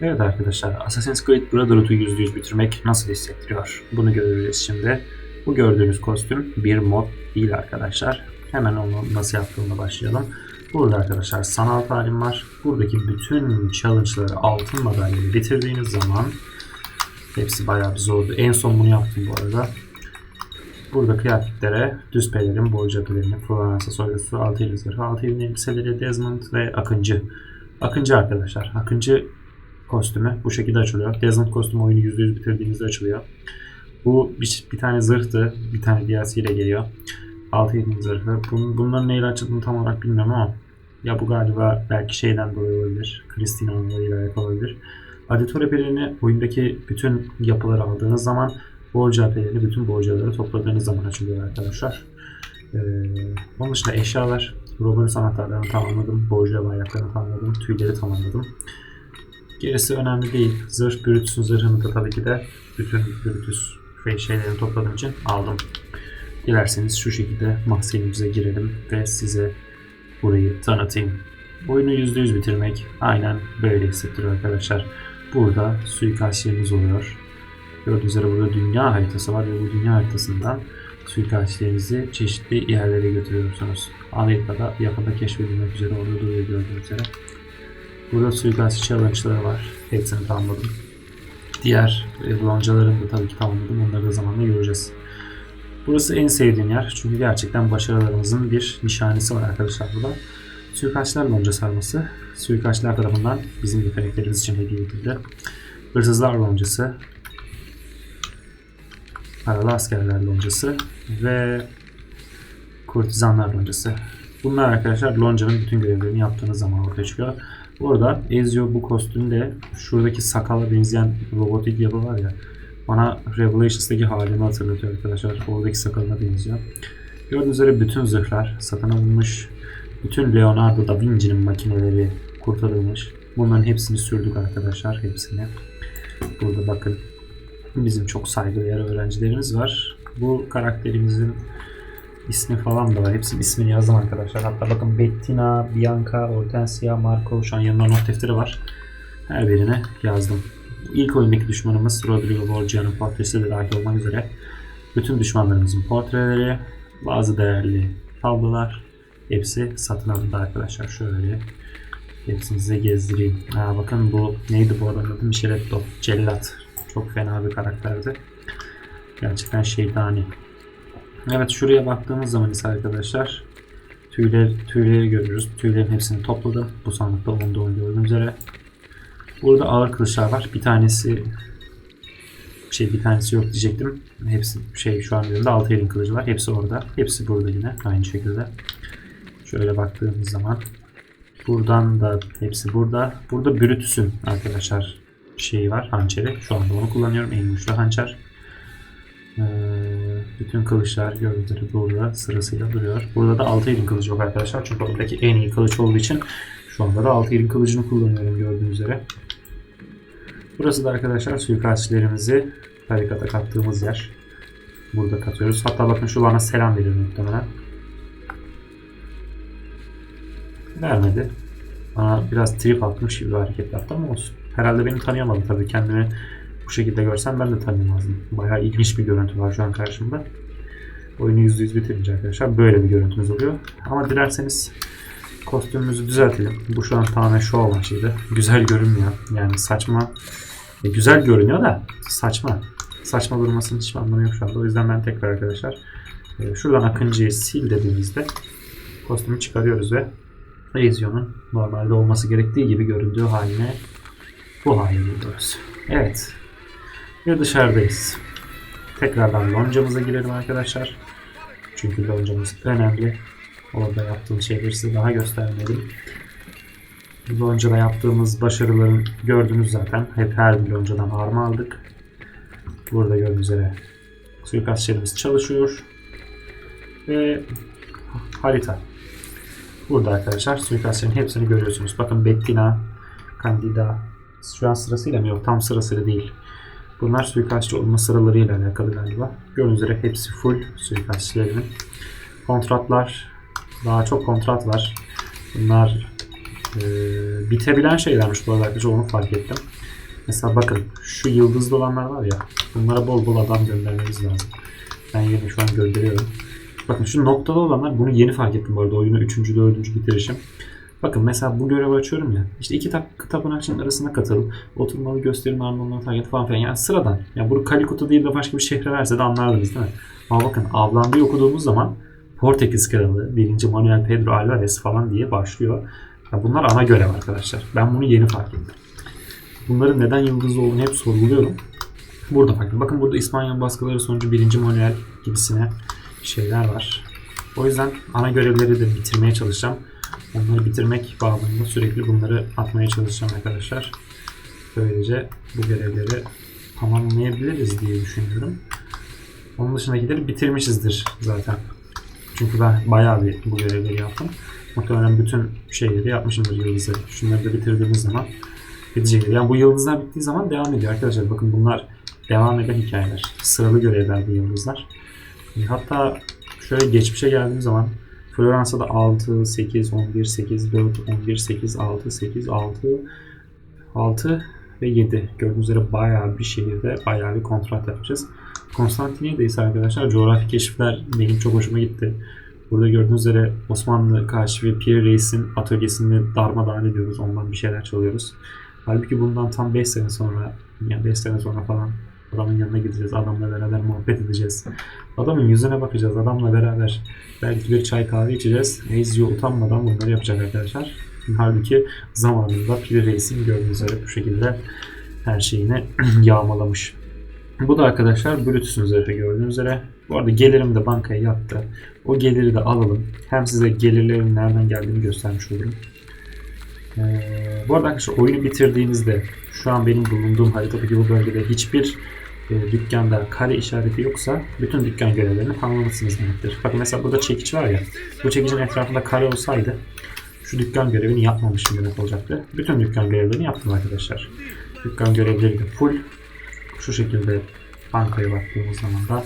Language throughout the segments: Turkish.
Evet arkadaşlar, Assassin's Creed Brotherhood'u %100 bitirmek nasıl hissettiriyor? Bunu göreceğiz şimdi. Bu gördüğünüz kostüm bir mod değil arkadaşlar. Hemen onu nasıl yaptığına başlayalım. Burada arkadaşlar sanal talim var. Buradaki bütün challenge'ları altın madalyayla bitirdiğiniz zaman hepsi bayağı bir zordu. En son bunu yaptım bu arada. Burada kıyafetlere düz pelerin, boy cephelerine, Floransa soylusu, altı yıldız zırhı, altı yıldız elbiseleri, Desmond ve Akıncı. Akıncı arkadaşlar. Akıncı kostümü bu şekilde açılıyor. Desmond kostümü oyunu %100 bitirdiğinizde açılıyor. Bu bir, bir tane zırhtı. Bir tane DLC ile geliyor. 6 7 zırhı. Bun, bunların neyle açıldığını tam olarak bilmiyorum ama ya bu galiba belki şeyden dolayı olabilir. Christina ile alakalı olabilir. Aditore Peri'ni oyundaki bütün yapıları aldığınız zaman Bolca Peri'ni bütün bolcaları topladığınız zaman açılıyor arkadaşlar. Ee, onun dışında eşyalar. Robinus anahtarlarını tamamladım. Bolca bayraklarını tamamladım. Tüyleri tamamladım. Gerisi önemli değil. Zırh Brutus'un zırhını da tabii ki de bütün Brutus ve şeylerini topladığım için aldım. Dilerseniz şu şekilde mahzenimize girelim ve size burayı tanıtayım. Oyunu %100 bitirmek aynen böyle hissettiriyor arkadaşlar. Burada suikastçilerimiz oluyor. Gördüğünüz üzere burada dünya haritası var ve bu dünya haritasından suikastçilerinizi çeşitli yerlere götürüyorsunuz. Amerika'da yakında keşfedilmek üzere orada duruyor gördüğünüz üzere. Burada suikastçı challenge'ları var. Hepsini tamamladım. Diğer e, loncalarını da tabii ki tamamladım. Onları da zamanla göreceğiz. Burası en sevdiğim yer. Çünkü gerçekten başarılarımızın bir nişanesi var arkadaşlar burada. Suikastçılar lonca sarması. Suikastçılar tarafından bizim yeteneklerimiz için hediye edildi. Hırsızlar loncası. Paralı askerler loncası. Ve kurtizanlar loncası. Bunlar arkadaşlar loncanın bütün görevlerini yaptığınız zaman ortaya çıkıyor. Bu arada Ezio bu kostümde şuradaki sakala benzeyen robotik yapı var ya bana Revelations'daki halini hatırlatıyor arkadaşlar. Oradaki sakalına benziyor. Gördüğünüz üzere bütün zırhlar satın alınmış. Bütün Leonardo da Vinci'nin makineleri kurtarılmış. Bunların hepsini sürdük arkadaşlar. Hepsini. Burada bakın bizim çok saygıdeğer öğrencilerimiz var. Bu karakterimizin ismi falan da var. Hepsinin ismini yazdım arkadaşlar. Hatta bakın Bettina, Bianca, Hortensia, Marco şu an yanında not defteri var. Her birine yazdım. İlk oyundaki düşmanımız Rodrigo Borgia'nın portresi de dahil olmak üzere bütün düşmanlarımızın portreleri, bazı değerli tablolar hepsi satın alındı arkadaşlar. Şöyle hepsini size gezdireyim. Ha, bakın bu neydi bu adamın adı? Micheletto. Cellat. Çok fena bir karakterdi. Gerçekten şeytani. Evet şuraya baktığımız zaman ise arkadaşlar tüyler, tüyleri görürüz. Tüylerin hepsini topladım. Bu sandıkta olduğunu gördüğünüz üzere. Burada ağır kılıçlar var. Bir tanesi şey bir tanesi yok diyecektim. Hepsi şey şu an önümde 6 elin kılıcı var. Hepsi orada. Hepsi burada yine aynı şekilde. Şöyle baktığımız zaman buradan da hepsi burada. Burada Brutus'un arkadaşlar şeyi var. Hançeri. Şu anda onu kullanıyorum. En güçlü hançer. Ee, bütün kılıçlar gibi burada sırasıyla duruyor. Burada da 6 elin kılıcı yok arkadaşlar. Çünkü oradaki en iyi kılıç olduğu için şu anda da 6 elin kılıcını kullanıyorum gördüğünüz üzere. Burası da arkadaşlar suikastçilerimizi tarikata kattığımız yer. Burada katıyoruz. Hatta bakın şu bana selam veriyor muhtemelen. Vermedi. Bana biraz trip atmış gibi hareket yaptı ama olsun. Herhalde beni tanıyamadı tabii. Kendimi bu şekilde görsem ben de tanıyamazdım. Bayağı ilginç bir görüntü var şu an karşımda. Oyunu %100 bitirince arkadaşlar böyle bir görüntümüz oluyor. Ama dilerseniz kostümümüzü düzeltelim. Bu şu an tamamen şov amaçlıydı. Güzel görünmüyor. Yani saçma. E, güzel görünüyor da saçma. Saçma durmasının hiçbir anlamı yok şu anda. O yüzden ben tekrar arkadaşlar e, şuradan Akıncı'yı sil dediğimizde kostümü çıkarıyoruz ve Ezio'nun normalde olması gerektiği gibi göründüğü haline bu haline buluyoruz. Evet. Ve dışarıdayız. Tekrardan loncamıza girelim arkadaşlar. Çünkü loncamız önemli. Orada yaptığım şeyleri size daha göstermedim. Loncada yaptığımız başarıların gördünüz zaten. Hep her bir loncadan arma aldık. Burada gördüğünüz üzere suikastçilerimiz çalışıyor. Ve harita. Burada arkadaşlar suikastçilerin hepsini görüyorsunuz. Bakın Bettina, Candida. Şu an sırasıyla mı? Yok tam sırasıyla değil. Bunlar suikastçı olma sıralarıyla alakalı galiba. Gördüğünüz üzere hepsi full suikastçilerin. Kontratlar daha çok kontrat var. Bunlar Ee, bitebilen şeylermiş bu arada arkadaşlar onu fark ettim. Mesela bakın şu yıldızlı olanlar var ya bunlara bol bol adam göndermemiz lazım. Ben yine şu an gönderiyorum. Bakın şu noktalı olanlar bunu yeni fark ettim bu arada oyunu 3. 4. bitirişim. Bakın mesela bu görevi açıyorum ya. İşte iki tak tapınakçının arasına katıl. Oturmalı gösterim ardından takip falan filan. Yani sıradan. Yani bunu Kalikut'a değil de başka bir şehre verse de anlardınız değil mi? Ama bakın Avlanda'yı okuduğumuz zaman Portekiz Kralı, 1. Manuel Pedro Alvarez falan diye başlıyor. Ya bunlar ana görev arkadaşlar. Ben bunu yeni fark ettim. Bunların neden yıldızlı olduğunu hep sorguluyorum. Burada fark Bakın burada İspanya baskıları sonucu 1. Manuel gibisine şeyler var. O yüzden ana görevleri de bitirmeye çalışacağım. Onları bitirmek bağlamında sürekli bunları atmaya çalışacağım arkadaşlar. Böylece bu görevleri tamamlayabiliriz diye düşünüyorum. Onun dışındakileri bitirmişizdir zaten. Çünkü ben bayağı bir bu görevleri yaptım. Muhtemelen bütün şeyleri yapmışımdır yıldızı. Şunları da bitirdiğimiz zaman bitecektir. Yani bu yıldızlar bittiği zaman devam ediyor arkadaşlar. Bakın bunlar devam eden hikayeler. Sıralı görevler bu yıldızlar. Hatta şöyle geçmişe geldiğim zaman Floransa'da 6, 8, 11, 8, 4, 11, 8, 6, 8, 6, 6 ve 7. Gördüğünüz üzere bayağı bir şehirde bayağı bir kontrat yapacağız. Konstantiniye'deyiz arkadaşlar. Coğrafi keşifler benim çok hoşuma gitti. Burada gördüğünüz üzere Osmanlı Kaşifi Pir Reis'in atölyesini darmadağın ediyoruz. Ondan bir şeyler çalıyoruz. Halbuki bundan tam 5 sene sonra, yani 5 sene sonra falan adamın yanına gideceğiz. Adamla beraber muhabbet edeceğiz. Adamın yüzüne bakacağız. Adamla beraber belki bir çay kahve içeceğiz. Ezio utanmadan bunları yapacak arkadaşlar. Halbuki zamanında Pir Reis'in gördüğünüz üzere bu şekilde her şeyini yağmalamış. Bu da arkadaşlar Brutus'un üzerinde gördüğünüz üzere. Bu arada gelirim de bankaya yattı. O geliri de alalım. Hem size gelirlerin nereden geldiğini göstermiş olurum. Ee, bu arada arkadaşlar oyunu bitirdiğinizde şu an benim bulunduğum haritadaki bu bölgede hiçbir e, dükkanda kare işareti yoksa bütün dükkan görevlerini tamamlamışsınız demektir. Bakın mesela burada çekiç var ya. Bu çekicin etrafında kare olsaydı şu dükkan görevini yapmamışım demek olacaktı. Bütün dükkan görevlerini yaptım arkadaşlar. Dükkan görevleri de full. Şu şekilde bankaya baktığımız zaman da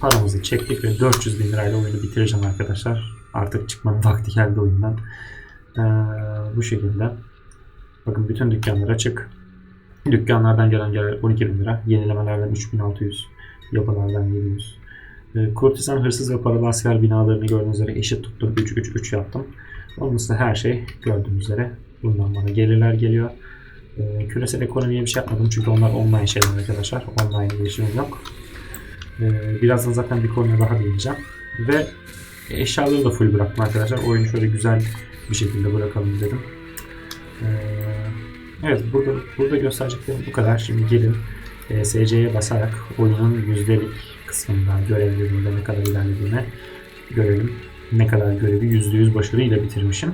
paramızı çektik ve 400 bin lirayla oyunu bitireceğim arkadaşlar. Artık çıkmanın vakti geldi oyundan. Ee, bu şekilde. Bakın bütün dükkanlar açık. Dükkanlardan gelen gelir 12 bin lira. Yenilemelerden 3600. Yapılardan 700. Ee, Kurtisan, hırsız ve paralı asker binalarını gördüğünüz üzere eşit tuttum. 3-3-3 yaptım. Onun dışında her şey gördüğünüz üzere bundan bana gelirler geliyor. Ee, küresel ekonomiye bir şey yapmadım çünkü onlar online şeyler arkadaşlar. Online iletişim yok. Ee, birazdan zaten bir konuya daha değineceğim. Ve eşyaları da full bıraktım arkadaşlar. Oyunu şöyle güzel bir şekilde bırakalım dedim. Ee, evet burada burada göstereceklerim bu kadar. Şimdi gelin e, SC'ye basarak oyunun yüzdelik kısmında görevlerinde ne kadar ilerlediğini görelim. Ne kadar görevi %100 başarıyla bitirmişim.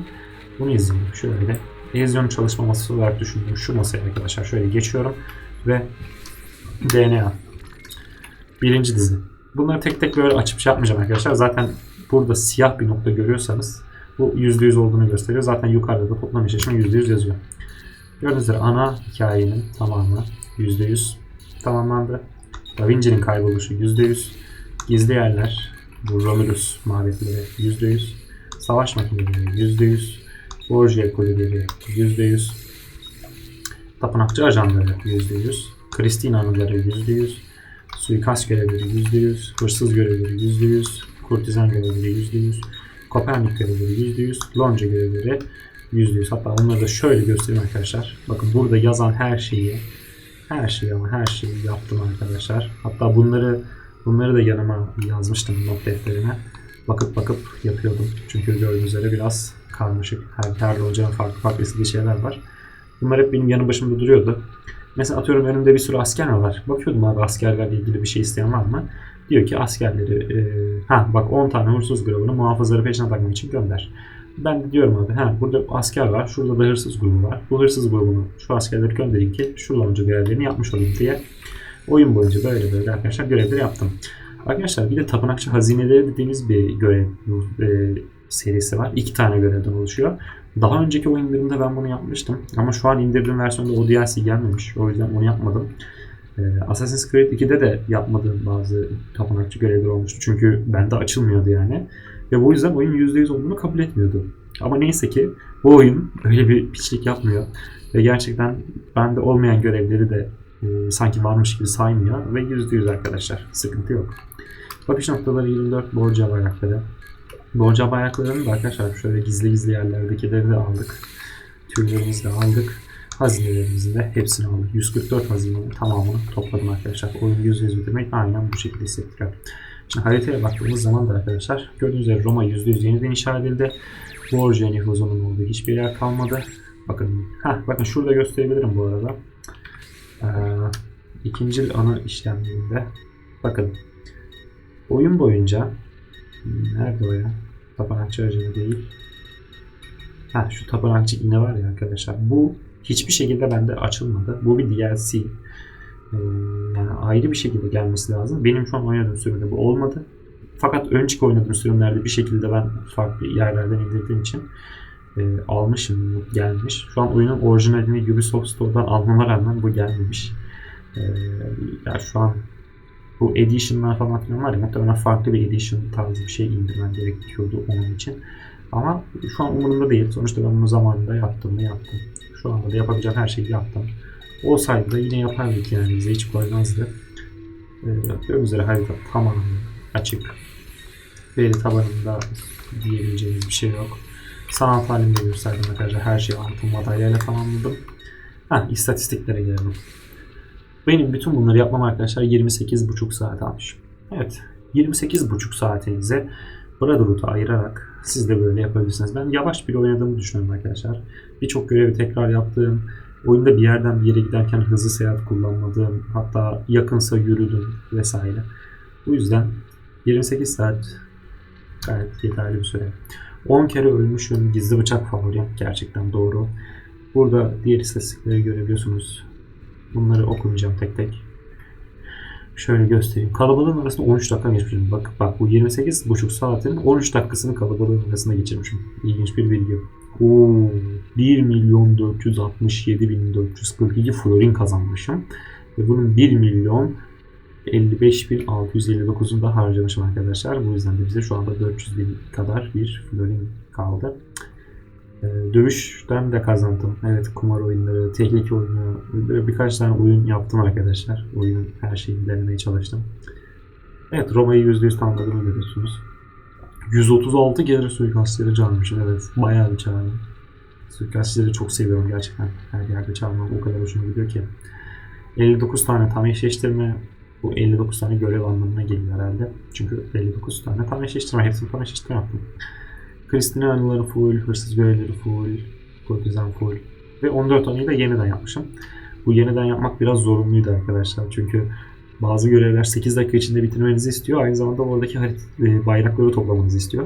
Bunu izleyelim. Şöyle Ezio'nun çalışma masası olarak düşündüğüm şu masaya arkadaşlar şöyle geçiyorum ve DNA birinci dizi. Bunları tek tek böyle açıp şey yapmayacağım arkadaşlar. Zaten burada siyah bir nokta görüyorsanız bu %100 olduğunu gösteriyor. Zaten yukarıda da toplam eşleşme %100 yazıyor. Gördüğünüz üzere ana hikayenin tamamı %100 tamamlandı. Da Vinci'nin kayboluşu %100. Gizli yerler, bu Romulus mabetleri %100. Savaş makineleri %100. Borgia kulübeleri %100. Tapınakçı ajanları %100. Kristina anıları %100. Suikast görevleri %100. Hırsız görevleri %100. Kurtizan görevleri %100. Kopernik görevleri %100. Lonca görevleri %100. Hatta onları da şöyle göstereyim arkadaşlar. Bakın burada yazan her şeyi her şeyi ama her şeyi yaptım arkadaşlar. Hatta bunları bunları da yanıma yazmıştım not defterine. Bakıp bakıp yapıyordum. Çünkü gördüğünüz üzere biraz karmaşık. Her, her hocanın farklı farklı istediği şeyler var. Bunlar hep benim yanı başımda duruyordu. Mesela atıyorum önümde bir sürü asker var. Bakıyordum abi askerlerle ilgili bir şey isteyen var mı? Diyor ki askerleri e, ha bak 10 tane hırsız grubunu muhafızları peşine takmak için gönder. Ben de diyorum abi ha burada asker var. Şurada da hırsız grubu var. Bu hırsız grubunu şu askerleri göndereyim ki şuralarca görevlerini yapmış olayım diye. Oyun boyunca böyle böyle arkadaşlar görevleri yaptım. Arkadaşlar bir de tapınakçı hazineleri dediğimiz bir görev e, serisi var. İki tane görevden oluşuyor. Daha önceki oyunlarımda ben bunu yapmıştım. Ama şu an indirdiğim versiyonda o DLC gelmemiş. O yüzden onu yapmadım. Ee, Assassin's Creed 2'de de yapmadığım bazı tapınakçı görevler olmuştu. Çünkü bende açılmıyordu yani. Ve bu yüzden oyun %100 olduğunu kabul etmiyordu. Ama neyse ki bu oyun öyle bir piçlik yapmıyor. Ve gerçekten bende olmayan görevleri de e, sanki varmış gibi saymıyor. Ve %100 arkadaşlar. Sıkıntı yok. Bakış noktaları 24 borca bayrakları. Borca bayraklarını da arkadaşlar şöyle gizli gizli yerlerdekileri de aldık. Türlerimizi de aldık. Hazinelerimizin hepsini aldık. 144 hazinenin tamamını topladım arkadaşlar. Oyunu %100 bitirmek aynen bu şekilde hissettiriyor. Şimdi haritaya baktığımız zaman da arkadaşlar gördüğünüz üzere Roma %100 yeniden inşa edildi. Borgia nüfuzunun olduğu hiçbir yer kalmadı. Bakın, ha bakın şurada gösterebilirim bu arada. Ee, ikinci ana işlemlerinde bakın oyun boyunca nerede o ya? Tapınakçı aracını değil. Ha şu tapınakçı iğne var ya arkadaşlar. Bu hiçbir şekilde bende açılmadı. Bu bir DLC. Ee, yani ayrı bir şekilde gelmesi lazım. Benim şu an oynadığım sürümde bu olmadı. Fakat önceki oynadığım sürümlerde bir şekilde ben farklı yerlerden indirdiğim için e, almışım, gelmiş. Şu an oyunun orijinalini Ubisoft Store'dan almama rağmen bu gelmemiş. E, ya şu an bu edition'lar falan filan var ya muhtemelen farklı bir edition tarzı bir şey indirmem gerekiyordu onun için. Ama şu an umurumda değil. Sonuçta ben bunu zamanında yaptım mı yaptım. Şu anda da yapabileceğim her şeyi yaptım. Olsaydı da yine yapardık yani bize hiç koymazdı. Ee, gördüğünüz üzere harita tamamen açık. Veri tabanında diyebileceğimiz bir şey yok. Sanat halinde gösterdim arkadaşlar. Her şeyi altın madalyayla tamamladım. Ha, istatistiklere gelelim. Benim bütün bunları yapmam arkadaşlar 28,5 saat almış. Evet 28,5 saatinize Brotherhood'u ayırarak siz de böyle yapabilirsiniz. Ben yavaş bir oynadığımı düşünüyorum arkadaşlar. Birçok görevi tekrar yaptığım, oyunda bir yerden bir yere giderken hızlı seyahat kullanmadığım, hatta yakınsa yürüdüm vesaire. Bu yüzden 28 saat gayet yeterli bir süre. 10 kere ölmüşüm. Gizli bıçak favorim. Gerçekten doğru. Burada diğer istatistikleri görebiliyorsunuz. Bunları okumayacağım tek tek. Şöyle göstereyim. Kalabalığın arasında 13 dakika geçmişim. Bak bak bu 28,5 saatin 13 dakikasını kalabalığın arasında geçirmişim. İlginç bir bilgi. Oo, 1 milyon 467 bin 442 florin kazanmışım. Ve bunun 1 milyon 55.659'unu da harcamışım arkadaşlar. Bu yüzden de bize şu anda 400 bin kadar bir florin kaldı. Ee, dövüşten de kazandım. Evet kumar oyunları, tehlike oyunu, birkaç tane oyun yaptım arkadaşlar. Oyunun her şeyini denemeye çalıştım. Evet Roma'yı %100 tamamladım görüyorsunuz. 136 kere suikastleri çalmışım. Evet bayağı bir çaldım. Suikastleri çok seviyorum gerçekten. Her yerde çalmam o kadar hoşuma gidiyor ki. 59 tane tam eşleştirme, bu 59 tane görev anlamına geliyor herhalde. Çünkü 59 tane tam eşleştirme. Hepsini tam eşleştirme yaptım. Kristina anıları full, hırsız görevleri full, kurtizan full. Ve 14 anıyı da yeniden yapmışım. Bu yeniden yapmak biraz zorunluydu arkadaşlar. Çünkü bazı görevler 8 dakika içinde bitirmenizi istiyor. Aynı zamanda oradaki e, bayrakları toplamanızı istiyor.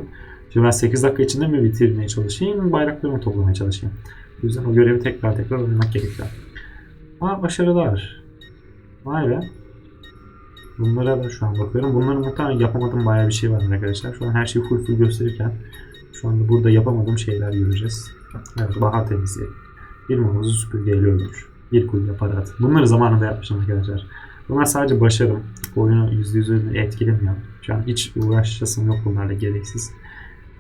Şimdi ben 8 dakika içinde mi bitirmeye çalışayım, bayrakları mı toplamaya çalışayım? O yüzden o görevi tekrar tekrar oynamak gerekiyor. Ama başarılar. Vay be. Bunlara da şu an bakıyorum. Bunları muhtemelen yapamadığım bayağı bir şey var arkadaşlar. Şu an her şeyi full full gösterirken şu anda burada yapamadığım şeyler göreceğiz. Evet, bahar temizliği. Bir mumuzu süpürgeyle öldür. Bir kuyuya para at. Bunları zamanında yapmışım arkadaşlar. Bunlar sadece başarım. Oyunu %100 etkilemiyor. Şu an hiç uğraşasım yok bunlarla gereksiz.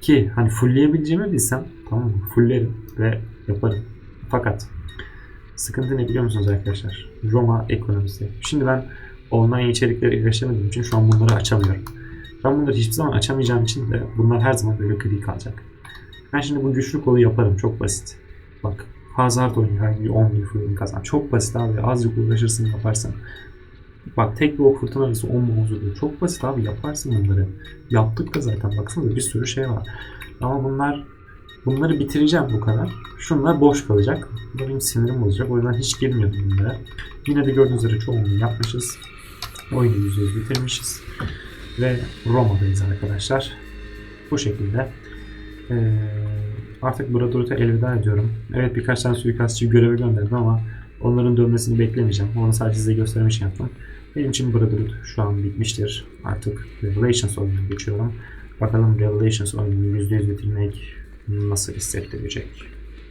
Ki hani fullleyebileceğimi bilsem tamam mı? Fulllerim ve yaparım. Fakat sıkıntı ne biliyor musunuz arkadaşlar? Roma ekonomisi. Şimdi ben online içerikleri erişemediğim için şu an bunları açamıyorum. Ben bunları hiçbir zaman açamayacağım için de bunlar her zaman böyle gri kalacak. Ben şimdi bu güçlü kolu yaparım. Çok basit. Bak Hazard oynuyor. Her gün 10 bin fırın kazan. Çok basit abi. Azıcık uğraşırsın yaparsın. Bak tek bir ok fırtına arası 10 bin oluyor. Çok basit abi yaparsın bunları. Yaptık da zaten baksana bir sürü şey var. Ama bunlar bunları bitireceğim bu kadar. Şunlar boş kalacak. Benim sinirim bozacak. O yüzden hiç girmiyordum bunlara. Yine de gördüğünüz üzere çoğunluğu yapmışız. Oyunu %100 bitirmişiz. Ve Roma'dayız arkadaşlar. Bu şekilde. Ee, artık Brotherhood'a elveda ediyorum. Evet birkaç tane suikastçı görevi gönderdim ama onların dönmesini beklemeyeceğim. Onu sadece size göstermek için yaptım. Benim için Brotherhood şu an bitmiştir. Artık Revelations oyununa geçiyorum. Bakalım Revelations oyununu %100 bitirmek nasıl hissettirecek.